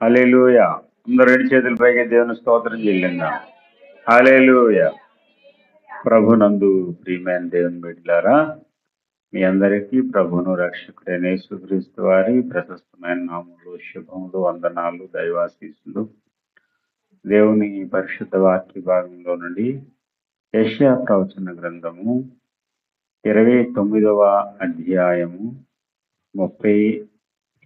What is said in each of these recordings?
Hallelujah అందరు రెండు చేతుల పైకి దేవుని స్తోత్రం చెల్లిందా. హలేలుయ ప్రభునందు ప్రియమైన దేవుని బిడ్డలారా మీ అందరికీ ప్రభును రక్షకుడైన యేసుక్రీస్తు వారి ప్రశస్తమైన నామములు శుభములు వందనాలు దైవాశీసులు దేవుని పరిశుద్ధ వాక్య భాగంలో నుండి యష్యా ప్రవచన గ్రంథము ఇరవై తొమ్మిదవ అధ్యాయము ముప్పై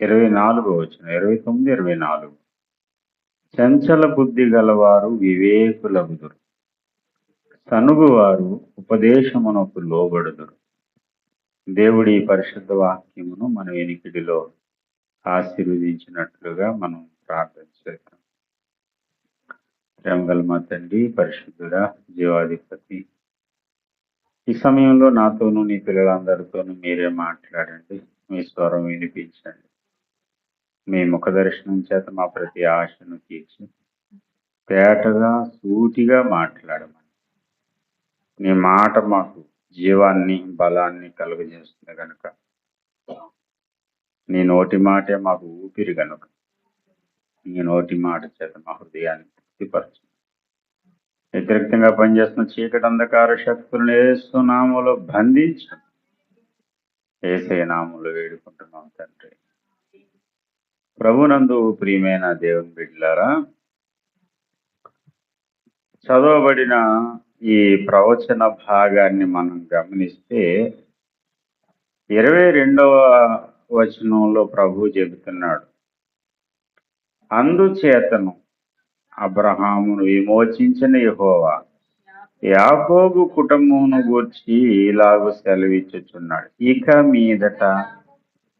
ఇరవై నాలుగు వచ్చిన ఇరవై తొమ్మిది ఇరవై నాలుగు. చంచల బుద్ధి గలవారు వివేకులగుదురు. సనుగువారు ఉపదేశమునకు లోబడుదురు. దేవుడి పరిశుద్ధ వాక్యమును మన వెనికిడిలో ఆశీర్వదించినట్లుగా మనం ప్రార్థన చేద్దాం. ప్రేమగల మా తండ్రి పరిశుద్ధుడా జీవాధిపతి ఈ సమయంలో నాతోనూ నీ పిల్లలందరితోనూ మీరే మాట్లాడండి. మీ స్వరం వినిపించండి. మీ ముఖ దర్శనం చేత మా ప్రతి ఆశను తీర్చి తేటగా సూటిగా మాట్లాడమని. నీ మాట మాకు జీవాన్ని బలాన్ని కలుగజేస్తుంది కనుక నీ నోటి మాటే మాకు ఊపిరి కనుక నీ నోటి మాట చేత మా హృదయాన్ని తృప్తిపరచు. వ్యతిరేక్తంగా పనిచేస్తున్న చీకటి అంధకార శక్తులను ఏసునామలో బంధించు. ఏసే నామంలో వేడుకుంటున్నాం తండ్రి. ప్రభునందు ప్రియమైన దేవుని బిడ్డలారా చదవబడిన ఈ ప్రవచన భాగాన్ని మనం గమనిస్తే ఇరవై రెండవ వచనంలో ప్రభు చెబుతున్నాడు అందుచేతను అబ్రహామును విమోచించిన యహోవా యాకోబు కుటుంబమును గూర్చి ఇలాగ సెలవిచ్చుచున్నాడు. ఇక మీదట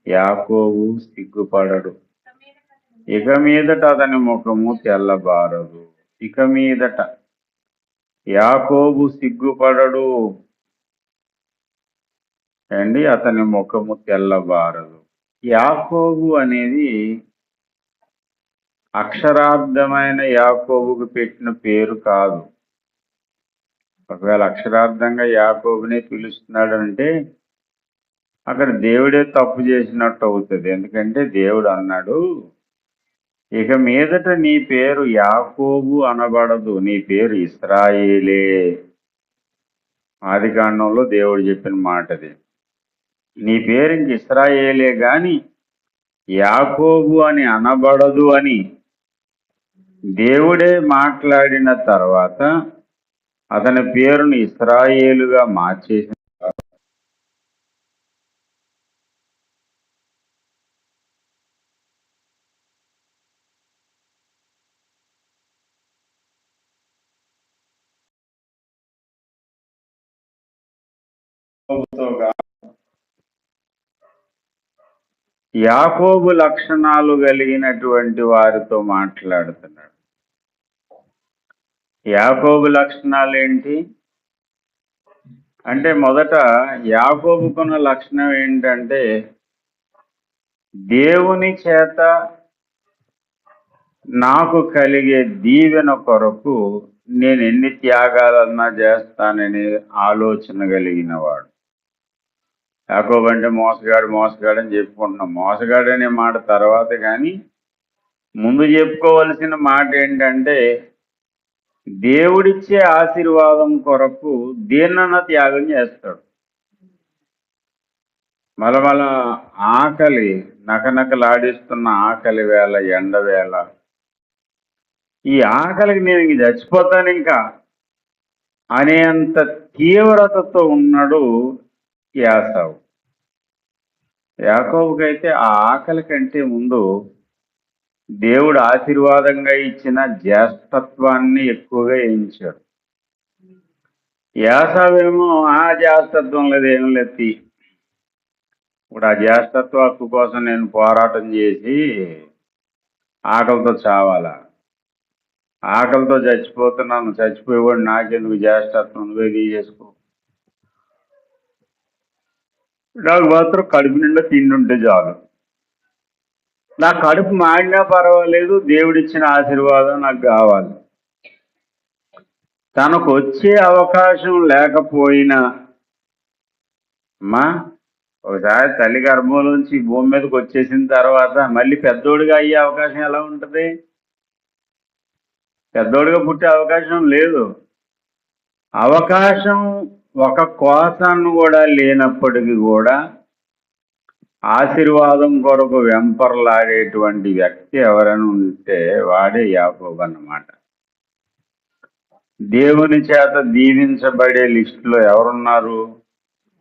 యాకోబు సిగ్గుపడడు. ఇక మీదట అతని ముఖము తెల్లబారదు. ఇక మీదట యాకోబు సిగ్గుపడడు. అండి అతని ముఖము తెల్లబారదు. యాకోబు అనేది అక్షరార్థమైన యాకోబుకు పెట్టిన పేరు కాదు. ఒకవేళ అక్షరార్థంగా యాకోబునే పిలుస్తున్నాడు అంటే అక్కడ దేవుడే తప్పు చేసినట్టు అవుతుంది. ఎందుకంటే దేవుడు అన్నాడు ఇక మీదట నీ పేరు యాకోబు అనబడదు నీ పేరు ఇస్రాయేలే. ఆదికాండంలో దేవుడు చెప్పిన మాటది. నీ పేరు ఇంక ఇస్రాయేలే గాని యాకోబు అని అనబడదు అని దేవుడే మాట్లాడిన తర్వాత అతని పేరును ఇస్రాయేలుగా మార్చేసిన యాకోబు లక్షణాలు కలిగినటువంటి వారితో మాట్లాడుతున్నాడు. యాకోబు లక్షణాలు ఏంటి? అంటే మొదట యాకోబుకున్న లక్షణం ఏంటంటే దేవుని చేత నాకు కలిగే దీవెన కొరకు నేను ఎన్ని త్యాగాలన్నా చేస్తాననే ఆలోచన కలిగిన వాడు యాకోబు అంటే మోసగాడు మోసగాడు అని చెప్పుకుంటున్నాం. మోసగాడు అనే మాట తర్వాత కానీ ముందు చెప్పుకోవలసిన మాట ఏంటంటే దేవుడిచ్చే ఆశీర్వాదం కొరకు దేన్నన్న త్యాగం చేస్తాడు. మలమల ఆకలి నకనకలాడిస్తున్న ఆకలి వేళ ఎండ వేళ. ఈ ఆకలికి నేను ఇంక చచ్చిపోతాను ఇంకా. అనేంత తీవ్రతతో ఉన్నాడు యాసవు యాకోబుకైతే ఆ ఆకలి కంటే ముందు దేవుడు ఆశీర్వాదంగా ఇచ్చిన జ్యేష్ఠత్వాన్ని ఎక్కువగా వేయించాడు యాసవేమో ఆ జ్యేష్ఠత్వం లేదు ఏం లేదు. ఇప్పుడు ఆ జ్యేష్ఠత్వ హక్కు కోసం నేను పోరాటం చేసి ఆకలితో చావాలా? ఆకలితో చచ్చిపోతున్నాను చచ్చిపోయేవాడు నాకెందుకు జ్యేష్ఠత్వం? నువ్వే తీసేసుకో. నాకు మాత్రం కడుపు నిండా తిండి ఉంటే చాలు. నా కడుపు మాడినా పర్వాలేదు దేవుడిచ్చిన ఆశీర్వాదం నాకు కావాలి. తనకు వచ్చే అవకాశం లేకపోయినా మా ఒకసారి తల్లి గర్భంలోంచి భూమి మీదకి వచ్చేసిన తర్వాత మళ్ళీ పెద్దోడిగా అయ్యే అవకాశం ఎలా ఉంటుంది? పెద్దోడిగా పుట్టే అవకాశం లేదు. అవకాశం ఒక కోసాన్ని కూడా లేనప్పటికీ కూడా ఆశీర్వాదం కొరకు వెంపర్లాడేటువంటి వ్యక్తి ఎవరైనా ఉంటే వాడే యాకోబు అన్నమాట. దేవుని చేత దీవించబడే లిస్టులో ఎవరున్నారు?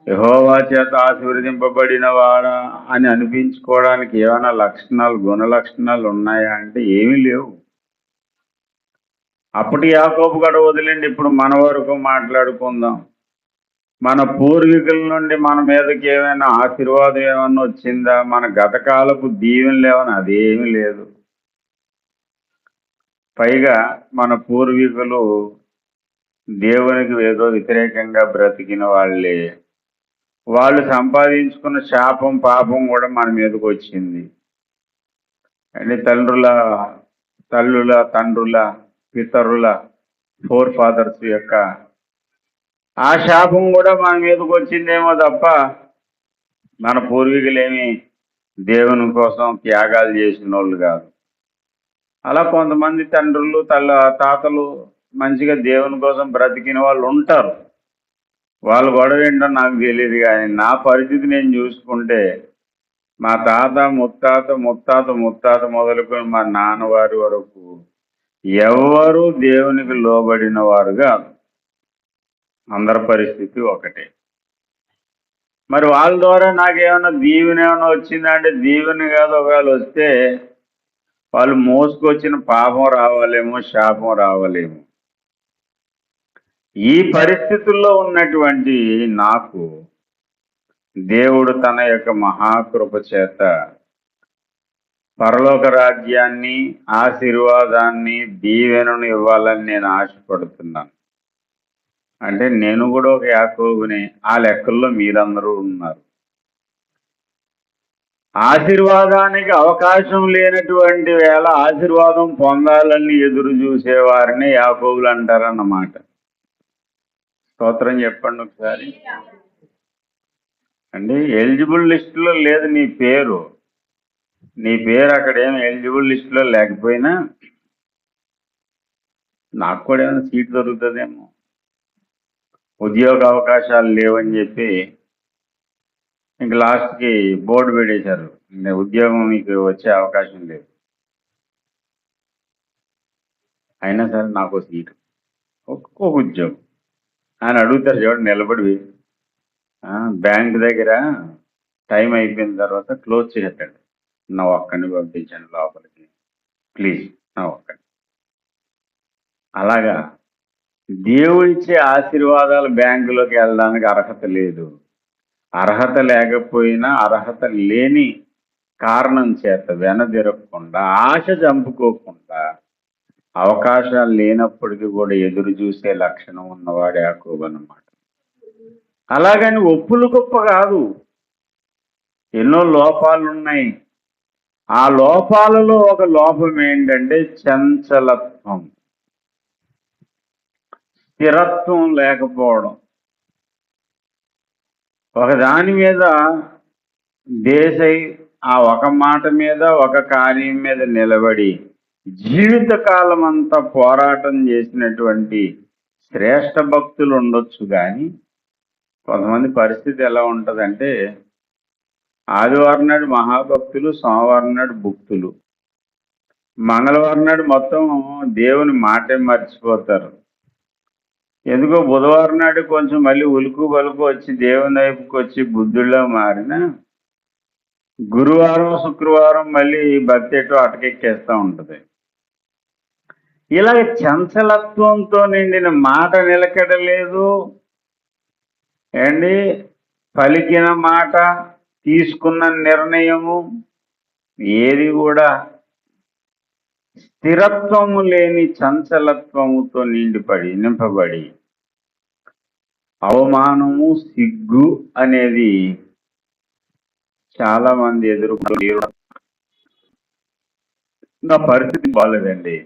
యహోవా చేత ఆశీర్వదింపబడిన వాడా అని అనిపించుకోవడానికి ఏమైనా లక్షణాలు గుణ లక్షణాలు ఉన్నాయా అంటే ఏమీ లేవు. అప్పటి యాకోబు గడ వదిలేండి ఇప్పుడు మన వరకు మాట్లాడుకుందాం. మన పూర్వీకుల నుండి మన మీదకి ఏమైనా ఆశీర్వాదం ఏమన్నా వచ్చిందా? మన గతకాలపు దీవెనలు ఏమైనా అదేమీ లేదు. పైగా మన పూర్వీకులు దేవునికి ఏదో వ్యతిరేకంగా బ్రతికిన వాళ్ళే. వాళ్ళు సంపాదించుకున్న శాపం పాపం కూడా మన మీదకి వచ్చింది. అంటే తండ్రుల తల్లుల తండ్రుల పితరుల ఫోర్ ఫాదర్స్ యొక్క ఆ శాపం కూడా మన మీదకి వచ్చిందేమో తప్ప మన పూర్వీకులేమి దేవుని కోసం త్యాగాలు చేసిన వాళ్ళు కాదు. అలా కొంతమంది తండ్రులు తల్ల తాతలు మంచిగా దేవుని కోసం బ్రతికిన వాళ్ళు ఉంటారు. వాళ్ళు గొడవ ఏంటో నాకు తెలియదు కానీ నా పరిస్థితి నేను చూసుకుంటే మా తాత ముత్తాత ముత్తాత ముత్తాత మొదలుకొని మా నాన్నవారి వరకు ఎవరు దేవునికి లోబడిన వారు కాదు. అందరి పరిస్థితి ఒకటే. మరి వాళ్ళ ద్వారా నాకేమైనా దీవెన ఏమైనా వచ్చిందా అంటే దీవెన కాదు ఒకవేళ వస్తే వాళ్ళు మోసుకొచ్చిన పాపం రావాలేమో శాపం రావాలేమో. ఈ పరిస్థితుల్లో ఉన్నటువంటి నాకు దేవుడు తన యొక్క మహాకృప చేత పరలోక రాజ్యాన్ని ఆశీర్వాదాన్ని దీవెనను ఇవ్వాలని నేను ఆశపడుతున్నాను. అంటే నేను కూడా ఒక యాకోబుని ఆ లెక్కల్లో మీరందరూ ఉన్నారు. ఆశీర్వాదానికి అవకాశం లేనటువంటి వేళ ఆశీర్వాదం పొందాలని ఎదురు చూసేవారిని యాకోబులు అంటారన్నమాట. స్తోత్రం చెప్పండి ఒకసారి. అంటే ఎలిజిబుల్ లిస్టులో లేదు నీ పేరు. నీ పేరు అక్కడ ఏం ఎలిజిబుల్ లిస్టులో లేకపోయినా నాకు కూడా ఏమైనా సీట్ దొరుకుతుందేమో. ఉద్యోగ అవకాశాలు లేవని చెప్పి ఇంక లాస్ట్కి బోర్డు పెట్టేశారు. ఉద్యోగం మీకు వచ్చే అవకాశం లేదు. అయినా సరే నాకు సీటు. ఒక్కొక్క ఉద్యోగం. ఆయన అడుగుతారు చూడండి నిలబడి బ్యాంక్ దగ్గర టైం అయిపోయిన తర్వాత క్లోజ్ చేసేటాడు నా ఒక్కడిని పంపించండి లోపలికి. ప్లీజ్ నా ఒక్కడిని. అలాగా దేవుడిచ్చే ఆశీర్వాదాలు బ్యాంకులోకి వెళ్ళడానికి అర్హత లేదు. అర్హత లేకపోయినా అర్హత లేని కారణం చేత వెనదిరగకుండా ఆశ చంపుకోకుండా అవకాశాలు లేనప్పటికీ కూడా ఎదురు చూసే లక్షణం ఉన్నవాడు యాకోబు అన్నమాట. అలాగని ఒప్పులు గొప్ప కాదు. ఎన్నో లోపాలు ఉన్నాయి ఆ లోపాలలో ఒక లోపం ఏంటంటే చంచలత్వం. స్థిరత్వం లేకపోవడం. ఒకదాని మీద దేశై ఆ ఒక మాట మీద ఒక కార్యం మీద నిలబడి జీవితకాలం అంతా పోరాటం చేసినటువంటి శ్రేష్ఠ భక్తులు ఉండొచ్చు కానీ కొంతమంది పరిస్థితి ఎలా ఉంటుందంటే ఆదివారం నాడు మహాభక్తులు సోమవారం నాడు భక్తులు. మంగళవారం నాడు మొత్తం దేవుని మాటే మర్చిపోతారు. ఎందుకో బుధవారం నాడు కొంచెం మళ్ళీ ఉలుకు బలుకు వచ్చి దేవుని వైపుకి వచ్చి బుద్ధుల్లో మారిన గురువారం శుక్రవారం మళ్ళీ భక్తి ఎటో అటకెక్కేస్తూ ఉంటుంది. ఇలాగ చంచలత్వంతో నిండిన మాట నిలకడలేదు ఏండి పలికిన మాట తీసుకున్న నిర్ణయము ఏది కూడా స్థిరత్వము లేని చంచలత్వముతో నిండిపడి నింపబడి అవమానము సిగ్గు అనేది చాలా మంది ఎదుర్కొన్నారు నా పరిస్థితి బాగాలేదండి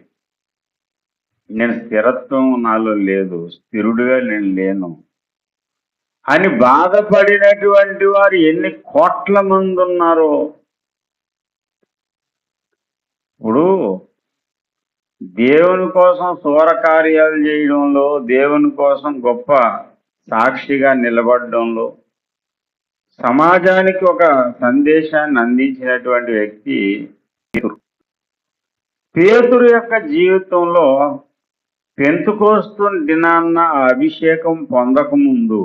నేను స్థిరత్వం నాలో లేదు స్థిరుడిగా నేను లేను అని బాధపడినటువంటి వారు ఎన్ని కోట్ల మంది ఉన్నారో. ఇప్పుడు దేవుని కోసం సూర కార్యాలు చేయడంలో దేవుని కోసం గొప్ప సాక్షిగా నిలబడడంలో సమాజానికి ఒక సందేశాన్ని అందించినటువంటి వ్యక్తి పేతురు. పేతురు యొక్క జీవితంలో పెంతుకోస్తు దినాన్న ఆ అభిషేకం పొందకముందు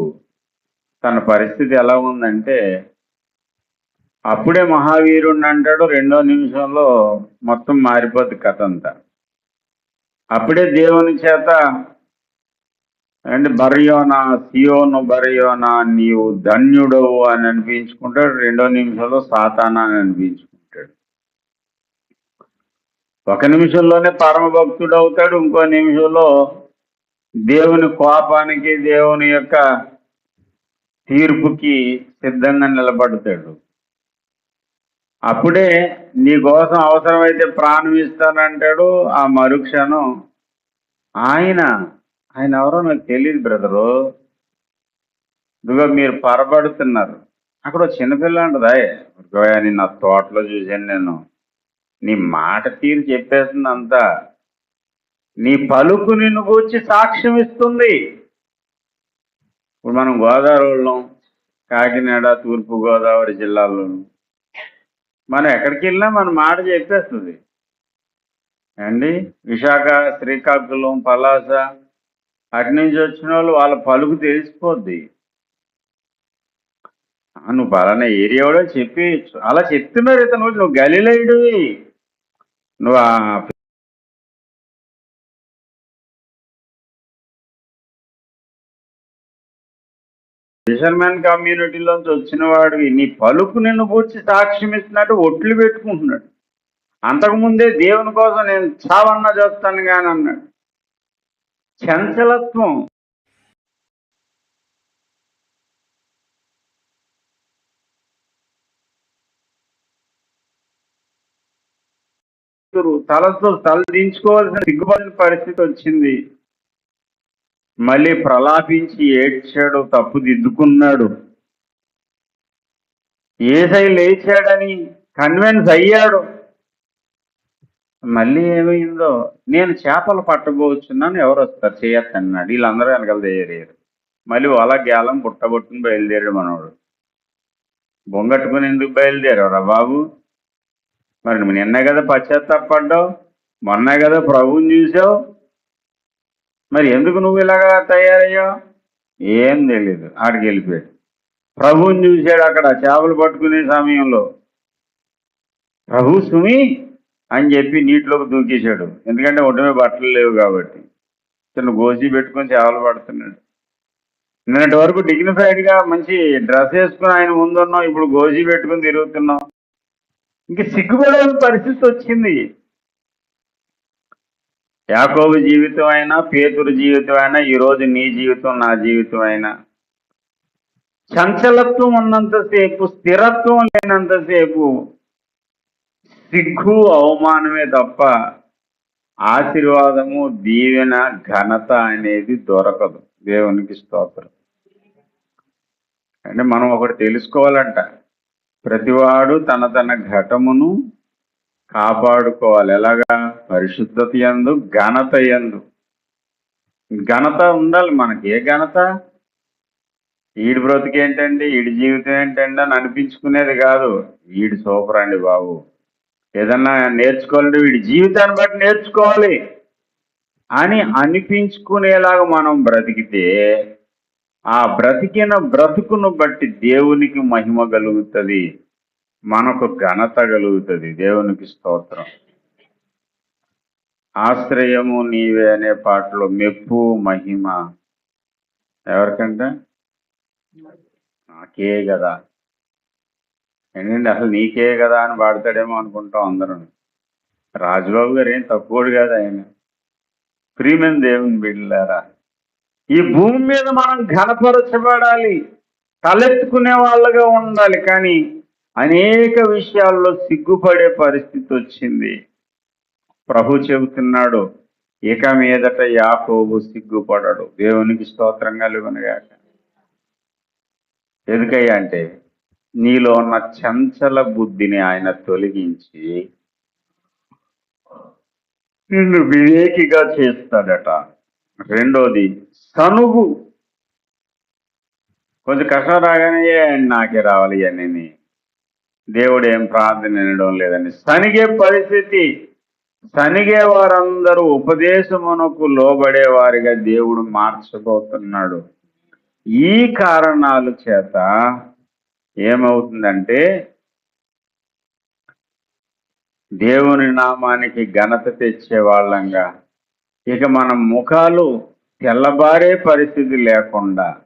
తన పరిస్థితి ఎలా ఉందంటే అప్పుడే మహావీరుణ్ణి అంటాడు రెండో నిమిషంలో మొత్తం మారిపోద్ది కథ అంతా అప్పుడే దేవుని చేత అండ్ బర్యోనా సియోను బర్యోనా నీవు ధన్యుడవు అని అనిపించుకుంటాడు. రెండో నిమిషంలో సాతానా అని అనిపించుకుంటాడు. ఒక నిమిషంలోనే పరమ భక్తుడు అవుతాడు. ఇంకో నిమిషంలో దేవుని కోపానికి దేవుని యొక్క తీర్పుకి సిద్ధంగా నిలబడతాడు. అప్పుడే నీ కోసం అవసరమైతే ప్రాణం ఇస్తానంటాడు ఆ మరుక్షణం ఆయన ఆయన ఎవరో నాకు తెలియదు బ్రదరు. ఇదిగో మీరు పరబడుతున్నారు. అక్కడ చిన్నపిల్ల అంటదా నిన్న తోటలో చూశాను నేను. నీ మాట తీరు చెప్పేస్తుంది అంతా నీ పలుకు నిన్ను గూర్చి సాక్ష్యం ఇస్తుంది. ఇప్పుడు మనం గోదావరి వాళ్ళం కాకినాడ తూర్పు గోదావరి జిల్లాలో మనం ఎక్కడికి వెళ్ళినా మన మాట చెప్పేస్తుంది. అండి విశాఖ శ్రీకాకుళం పలాస అటు నుంచి వచ్చిన వాళ్ళు వాళ్ళ పలుకు తెలిసిపోద్ది. నువ్వు పలానా ఏరియా కూడా చెప్పి అలా చెప్తున్నారు ఇతను. నువ్వు గలిలైడివి నువ్వు ఆ ఫిషర్మెన్ కమ్యూనిటీలోంచి వచ్చిన వాడు నీ పలుకు నిన్ను పూర్చి సాక్ష్యం ఇస్తున్నట్టు ఒట్లు పెట్టుకుంటున్నాడు. అంతకుముందే దేవుని కోసం నేను చావన్నా చేస్తాను కానీ అన్నాడు. చంచలత్వం. తలతో తల దించుకోవాల్సిన సిగ్గుపడిన పరిస్థితి వచ్చింది. మళ్ళీ ప్రలాపించి ఏడ్చాడు తప్పు దిద్దుకున్నాడు. ఏసై లేచాడని కన్విన్స్ అయ్యాడు. మళ్ళీ ఏమైందో నేను చేపలు పట్టబోచున్నాను ఎవరు వస్తారు? చేయొద్దన్నాడు వీళ్ళందరూ వెనకాల తయారయ్యారు. మళ్ళీ వల గేలం పుట్టబొట్టుకుని బయలుదేరాడు మనోడు. బొంగట్టుకుని ఎందుకు బయలుదేరావురా బాబు? మరి నిన్న కదా పశ్చాత్తాపడ్డావు మొన్న కదా ప్రభువుని చూసావు. మరి ఎందుకు నువ్వు ఇలాగా తయారయ్యావు? ఏం తెలియదు ఆడికి వెళ్ళిపోయాడు. ప్రభువుని చూశాడు అక్కడ చేపలు పట్టుకునే సమయంలో. ప్రభు సుమి అని చెప్పి నీటిలోకి దూకేశాడు. ఎందుకంటే ఒడ్డుమే బట్టలు లేవు కాబట్టి. చిన్న గోసి పెట్టుకొని చేపలు పడుతున్నాడు. నిన్నటి వరకు డిగ్నిఫైడ్గా మంచి డ్రెస్ వేసుకుని ఆయన ముందున్నాం ఇప్పుడు గోజీ పెట్టుకుని తిరుగుతున్నాం. ఇంక సిగ్గుపడే పరిస్థితి వచ్చింది. యాకోబు జీవితం అయినా పేతురు జీవితం అయినా ఈరోజు నీ జీవితం నా జీవితం అయినా. చంచలత్వం ఉన్నంతసేపు స్థిరత్వం లేనంతసేపు సిగ్గు అవమానమే తప్ప ఆశీర్వాదము దీవెన ఘనత అనేది దొరకదు. దేవునికి స్తోత్రం. అంటే మనం ఒకటి తెలుసుకోవాలంట. ప్రతివాడు తన తన ఘటమును కాపాడుకోవాలి. ఎలాగా? పరిశుద్ధత ఎందు ఘనత ఎందు ఘనత ఉండాలి మనకి. ఏ ఘనత? ఈడి బ్రతికేంటండి? ఈడి జీవితం ఏంటండి అని అనిపించుకునేది కాదు. ఈడి సూపర్ అండి బాబు. ఏదన్నా నేర్చుకోవాలంటే వీడి జీవితాన్ని బట్టి నేర్చుకోవాలి. అని అనిపించుకునేలాగా మనం బ్రతికితే ఆ బ్రతికిన బ్రతుకును బట్టి దేవునికి మహిమ కలుగుతుంది మనకు ఘనత కలుగుతుంది. దేవునికి స్తోత్రం. ఆశ్రయము నీవే అనే పాటలో మెప్పు మహిమ. ఎవరికంటే? నాకే కదా. ఏంటంటే అసలు నీకే కదా అని వాడతాడేమో అనుకుంటాం అందరం రాజబాబు గారు ఏం తక్కువడు కాదు ఆయన. ప్రియమైన దేవుని బిడ్డలారా ఈ భూమి మీద మనం ఘనపరచబడాలి తలెత్తుకునే వాళ్ళగా ఉండాలి కానీ అనేక విషయాల్లో సిగ్గుపడే పరిస్థితి వచ్చింది. ప్రభు చెబుతున్నాడు ఇక మీదట యాకోబు సిగ్గుపడడు. దేవునికి స్తోత్రం కలుగునగాక ఎందుకయ్యా అంటే నీలో ఉన్న చంచల బుద్ధిని ఆయన తొలగించి నిన్ను వివేకిగా చేస్తాడట. రెండోది సనుగు కొంచెం కష్టం రాగానే నాకే రావాలి అని దేవుడు ఏం ప్రార్థన వినడం లేదని సనిగే పరిస్థితి. సనిగే వారందరూ ఉపదేశమునకు లోబడే వారిగా దేవుడు మార్చబోతున్నాడు. ఈ కారణాలు చేత ఏమవుతుందంటే దేవుని నామానికి ఘనత తెచ్చే వాళ్ళంగా ఇక మన ముఖాలు తెల్లబారే పరిస్థితి లేకుండా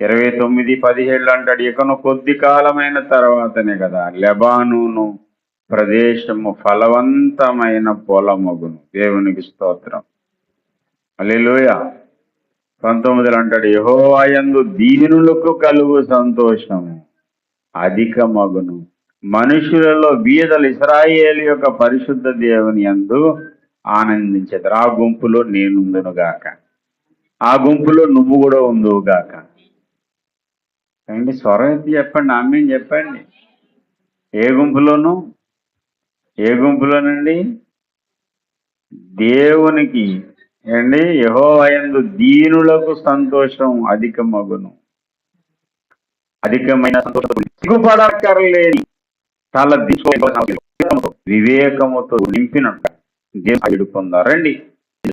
ఇరవై తొమ్మిది పదిహేళ్ళు అంటాడు. ఇకను కొద్ది కాలమైన తర్వాతనే కదా లెబానూను ప్రదేశము ఫలవంతమైన పొలమగును. దేవునికి స్తోత్రం. అల్లెలుయ పంతొమ్మిదిలో అంటాడు యహోవాయందు దీనులకు కలుగు సంతోషము. అధిక మగును మనుషులలో బీదలు ఇస్రాయేల్ యొక్క పరిశుద్ధ దేవుని యందు ఆనందించేది ఆ గుంపులో నేనుందునుగాక ఆ గుంపులో నువ్వు కూడా ఉందువు గాక. అండి స్వరం ఎత్తి చెప్పండి ఆమె చెప్పండి. ఏ గుంపులోను? ఏ గుంపులోనండి? దేవునికి. ఏండి యహోవయందు దీనులకు సంతోషం అధికమగును. అధికమైన సంతోషం సిగ్గుపడక్కర్లేని తల దిశ వివేకముతో నింపినట్టు దేవుడు పొందారండి.